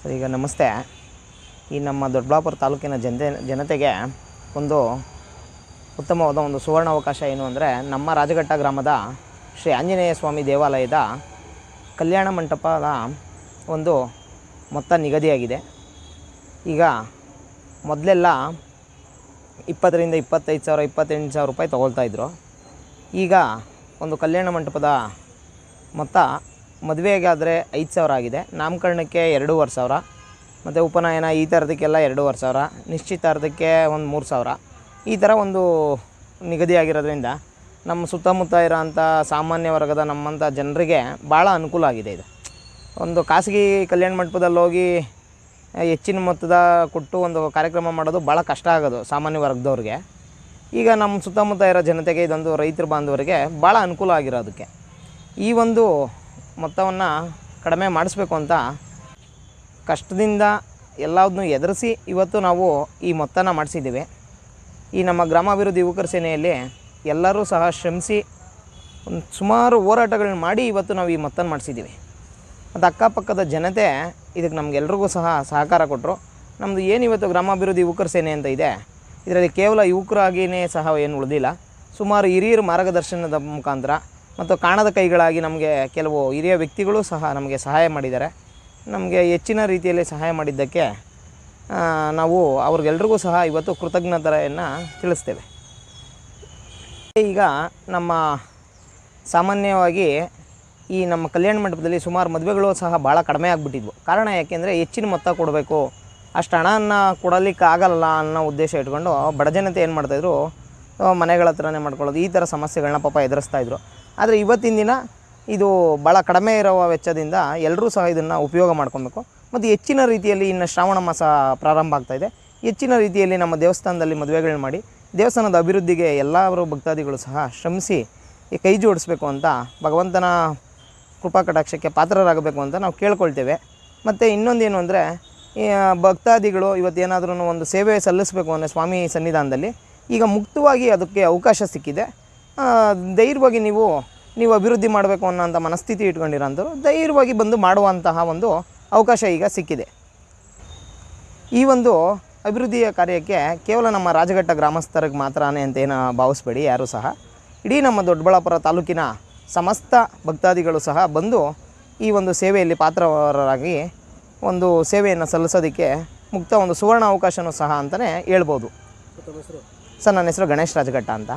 Sir, ಈಗ ನಮಸ್ತೆ. ಈ ನಮ್ಮ ದೊಡ್ಡಬಳ್ಳಾಪುರ ತಾಲೂಕಿನ ಜನತೆ, ಜನತೆಗೆ ಒಂದು ಉತ್ತಮವಾದ ಒಂದು ಸುವರ್ಣ ಅವಕಾಶ ಏನು ಅಂದರೆ ನಮ್ಮ ರಾಜಘಟ್ಟ ಗ್ರಾಮದ ಶ್ರೀ ಆಂಜನೇಯ ಸ್ವಾಮಿ ದೇವಾಲಯದ ಕಲ್ಯಾಣ ಮಂಟಪದ ಒಂದು ಮೊತ್ತ ನಿಗದಿಯಾಗಿದೆ. ಈಗ ಮೊದಲೆಲ್ಲ ಇಪ್ಪತ್ತರಿಂದ ಇಪ್ಪತ್ತೈದು ಸಾವಿರ, ಇಪ್ಪತ್ತೆಂಟು ಸಾವಿರ ರೂಪಾಯಿ ತೊಗೊಳ್ತಾಯಿದ್ರು ಈಗ ಒಂದು ಕಲ್ಯಾಣ ಮಂಟಪದ ಮೊತ್ತ ಮದುವೆಗಾದರೆ ಐದು ಸಾವಿರ ಆಗಿದೆ. ನಾಮಕರಣಕ್ಕೆ ಎರಡೂವರೆ ಸಾವಿರ. ಮತ್ತು ಉಪನಯನ ಈ ಥರದಕ್ಕೆಲ್ಲ ಎರಡೂವರೆ ಸಾವಿರ. ನಿಶ್ಚಿತಾರ್ಧಕ್ಕೆ ಒಂದು ಮೂರು ಸಾವಿರ. ಈ ಥರ ಒಂದು ನಿಗದಿಯಾಗಿರೋದ್ರಿಂದ ನಮ್ಮ ಸುತ್ತಮುತ್ತ ಇರೋಂಥ ಸಾಮಾನ್ಯ ವರ್ಗದ ನಮ್ಮಂಥ ಜನರಿಗೆ ಭಾಳ ಅನುಕೂಲ ಆಗಿದೆ ಇದು. ಒಂದು ಖಾಸಗಿ ಕಲ್ಯಾಣ ಮಂಟಪದಲ್ಲಿ ಹೋಗಿ ಹೆಚ್ಚಿನ ಮೊತ್ತದ ಕೊಟ್ಟು ಒಂದು ಕಾರ್ಯಕ್ರಮ ಮಾಡೋದು ಭಾಳ ಕಷ್ಟ ಆಗೋದು ಸಾಮಾನ್ಯ ವರ್ಗದವ್ರಿಗೆ. ಈಗ ನಮ್ಮ ಸುತ್ತಮುತ್ತ ಇರೋ ಜನತೆಗೆ ಇದೊಂದು ರೈತರ ಬಾಂಧವರಿಗೆ ಭಾಳ ಅನುಕೂಲ ಆಗಿರೋದಕ್ಕೆ. ಈ ಒಂದು ಮೊತ್ತವನ್ನು ಕಡಿಮೆ ಮಾಡಿಸ್ಬೇಕು ಅಂತ ಕಷ್ಟದಿಂದ ಎಲ್ಲದನ್ನೂ ಎದುರಿಸಿ ಇವತ್ತು ನಾವು ಈ ಮೊತ್ತನ ಮಾಡಿಸಿದ್ದೀವಿ. ಈ ನಮ್ಮ ಗ್ರಾಮಾಭಿವೃದ್ಧಿ ಯುವಕರ ಸೇನೆಯಲ್ಲಿ ಎಲ್ಲರೂ ಸಹ ಶ್ರಮಿಸಿ ಒಂದು ಸುಮಾರು ಹೋರಾಟಗಳನ್ನ ಮಾಡಿ ಇವತ್ತು ನಾವು ಈ ಮೊತ್ತನ ಮಾಡಿಸಿದ್ದೀವಿ. ಮತ್ತು ಅಕ್ಕಪಕ್ಕದ ಜನತೆ ಇದಕ್ಕೆ ನಮಗೆಲ್ರಿಗೂ ಸಹ ಸಹಕಾರ ಕೊಟ್ಟರು ನಮ್ಮದು ಏನು ಇವತ್ತು ಗ್ರಾಮಾಭಿವೃದ್ಧಿ ಯುವಕರ ಸೇನೆ ಅಂತ ಇದೆ, ಇದರಲ್ಲಿ ಕೇವಲ ಯುವಕರಾಗಿಯೇ ಸಹ ಏನು ಉಳಿದಿಲ್ಲ. ಸುಮಾರು ಹಿರಿಯರು ಮಾರ್ಗದರ್ಶನದ ಮುಖಾಂತರ ಮತ್ತು ಕಾಣದ ಕೈಗಳಾಗಿ ನಮಗೆ ಕೆಲವು ಹಿರಿಯ ವ್ಯಕ್ತಿಗಳು ಸಹ ನಮಗೆ ಸಹಾಯ ಮಾಡಿದ್ದಾರೆ. ನಮಗೆ ಹೆಚ್ಚಿನ ರೀತಿಯಲ್ಲಿ ಸಹಾಯ ಮಾಡಿದ್ದಕ್ಕೆ ನಾವು ಅವ್ರಿಗೆಲ್ರಿಗೂ ಸಹ ಇವತ್ತು ಕೃತಜ್ಞತೆಯನ್ನು ತಿಳಿಸ್ತೇವೆ. ಈಗ ನಮ್ಮ ಸಾಮಾನ್ಯವಾಗಿ ಈ ನಮ್ಮ ಕಲ್ಯಾಣ ಮಂಟಪದಲ್ಲಿ ಸುಮಾರು ಮದುವೆಗಳು ಸಹ ಭಾಳ ಕಡಿಮೆ ಆಗಿಬಿಟ್ಟಿದ್ವು. ಕಾರಣ ಯಾಕೆಂದರೆ ಹೆಚ್ಚಿನ ಮೊತ್ತ ಕೊಡಬೇಕು, ಅಷ್ಟು ಹಣವನ್ನು ಕೊಡಲಿಕ್ಕೆ ಆಗಲ್ಲ ಅನ್ನೋ ಉದ್ದೇಶ ಇಟ್ಕೊಂಡು ಬಡ ಜನತೆ ಏನು ಮಾಡ್ತಾಯಿದ್ರು ಮನೆಗಳ ಹತ್ರನೇ ಮಾಡ್ಕೊಳ್ಳೋದು, ಈ ಥರ ಸಮಸ್ಯೆಗಳನ್ನ ಪಾಪ ಎದುರಿಸ್ತಾ ಇದ್ರು. ಆದರೆ ಇವತ್ತಿನ ದಿನ ಇದು ಭಾಳ ಕಡಿಮೆ ಇರುವ ವೆಚ್ಚದಿಂದ ಎಲ್ಲರೂ ಸಹ ಇದನ್ನು ಉಪಯೋಗ ಮಾಡ್ಕೊಬೇಕು. ಮತ್ತು ಹೆಚ್ಚಿನ ರೀತಿಯಲ್ಲಿ ಇನ್ನು ಶ್ರಾವಣ ಮಾಸ ಪ್ರಾರಂಭ ಆಗ್ತಾಯಿದೆ ಹೆಚ್ಚಿನ ರೀತಿಯಲ್ಲಿ ನಮ್ಮ ದೇವಸ್ಥಾನದಲ್ಲಿ ಮದುವೆಗಳನ್ನ ಮಾಡಿ ದೇವಸ್ಥಾನದ ಅಭಿವೃದ್ಧಿಗೆ ಎಲ್ಲರೂ ಭಕ್ತಾದಿಗಳು ಸಹ ಶ್ರಮಿಸಿ ಈ ಕೈ ಜೋಡಿಸ್ಬೇಕು ಅಂತ ಭಗವಂತನ ಕೃಪಾ ಕಟಾಕ್ಷಕ್ಕೆ ಪಾತ್ರರಾಗಬೇಕು ಅಂತ ನಾವು ಕೇಳ್ಕೊಳ್ತೇವೆ. ಮತ್ತು ಇನ್ನೊಂದೇನು ಅಂದರೆ ಭಕ್ತಾದಿಗಳು ಇವತ್ತೇನಾದ್ರೂ ಒಂದು ಸೇವೆ ಸಲ್ಲಿಸಬೇಕು ಅಂದರೆ ಸ್ವಾಮಿ ಸನ್ನಿಧಾನದಲ್ಲಿ ಈಗ ಮುಕ್ತವಾಗಿ ಅದಕ್ಕೆ ಅವಕಾಶ ಸಿಕ್ಕಿದೆ. ಧೈರ್ಯವಾಗಿ ನೀವು ನೀವು ಅಭಿವೃದ್ಧಿ ಮಾಡಬೇಕು ಅನ್ನೋಂಥ ಮನಸ್ಥಿತಿ ಇಟ್ಕೊಂಡಿರೋಂಥವ್ರು ಧೈರ್ಯವಾಗಿ ಬಂದು ಮಾಡುವಂತಹ ಒಂದು ಅವಕಾಶ ಈಗ ಸಿಕ್ಕಿದೆ. ಈ ಒಂದು ಅಭಿವೃದ್ಧಿಯ ಕಾರ್ಯಕ್ಕೆ ಕೇವಲ ನಮ್ಮ ರಾಜಘಟ್ಟ ಗ್ರಾಮಸ್ಥರಿಗೆ ಮಾತ್ರನೇ ಅಂತೇನು ಭಾವಿಸ್ಬೇಡಿ, ಯಾರೂ ಸಹ. ಇಡೀ ನಮ್ಮ ದೊಡ್ಡಬಳ್ಳಾಪುರ ತಾಲೂಕಿನ ಸಮಸ್ತ ಭಕ್ತಾದಿಗಳು ಸಹ ಬಂದು ಈ ಒಂದು ಸೇವೆಯಲ್ಲಿ ಪಾತ್ರರಾಗಿ ಒಂದು ಸೇವೆಯನ್ನು ಸಲ್ಲಿಸೋದಕ್ಕೆ ಮುಕ್ತ ಒಂದು ಸುವರ್ಣ ಅವಕಾಶನೂ ಸಹ ಅಂತಲೇ ಹೇಳ್ಬೋದು. ಸರ್, ನನ್ನ ಹೆಸರು ಗಣೇಶ್ ರಾಜಘಟ್ಟ ಅಂತ.